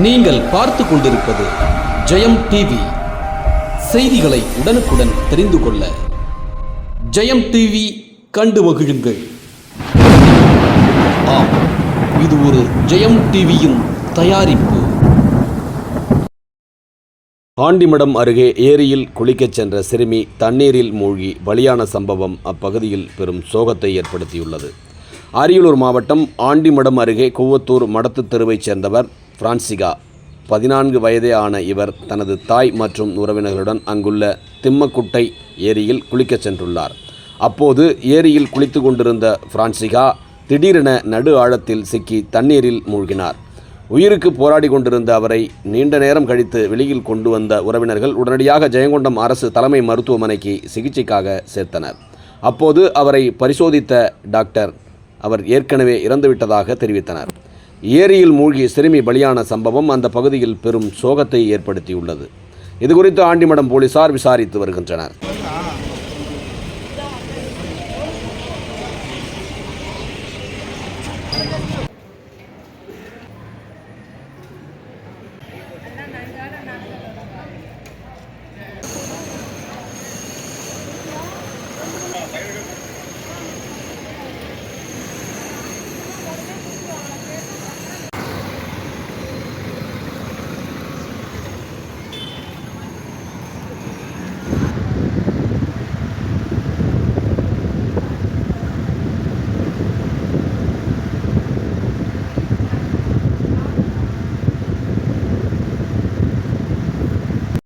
நீங்கள் பார்த்து கொண்டிருப்பது ஜெயம் டிவி செய்திகளை உடனுக்குடன் தெரிந்து கொள்ள ஜெயம் டிவி கண்டு மகிழுங்கள். ஆம் இது ஒரு ஜெயம் டிவியின் தயாரிப்பு. ஆண்டிமடம் அருகே ஏரியில் குளிக்கச் சென்ற சிறுமி தண்ணீரில் மூழ்கி பலியான சம்பவம் அப்பகுதியில் பெரும் சோகத்தை ஏற்படுத்தியுள்ளது. அரியலூர் மாவட்டம் ஆண்டிமடம் அருகே கூவத்தூர் மடத்து தெருவைச் சேர்ந்தவர் பிரான்சிகா. பதினான்கு வயதே ஆன இவர் தனது தாய் மற்றும் உறவினர்களுடன் அங்குள்ள திம்மக்குட்டை ஏரியில் குளிக்கச் சென்றுள்ளார். அப்போது ஏரியில் குளித்து கொண்டிருந்த பிரான்சிகா திடீரென நடு ஆழத்தில் சிக்கி தண்ணீரில் மூழ்கினார். உயிருக்கு போராடி கொண்டிருந்த அவரை நீண்ட நேரம் கழித்து வெளியில் கொண்டு வந்த உறவினர்கள் உடனடியாக ஜெயங்கொண்டம் அரசு தலைமை மருத்துவமனைக்கு சிகிச்சைக்காக சேர்த்தனர். அப்போது அவரை பரிசோதித்த டாக்டர் அவர் ஏற்கனவே இறந்துவிட்டதாக தெரிவித்தனர். ஏரியில் மூழ்கி சிறுமி பலியான சம்பவம் அந்த பகுதியில் பெரும் சோகத்தை ஏற்படுத்தியுள்ளது. இதுகுறித்து ஆண்டிமடம் போலீசார் விசாரித்து வருகின்றனர்.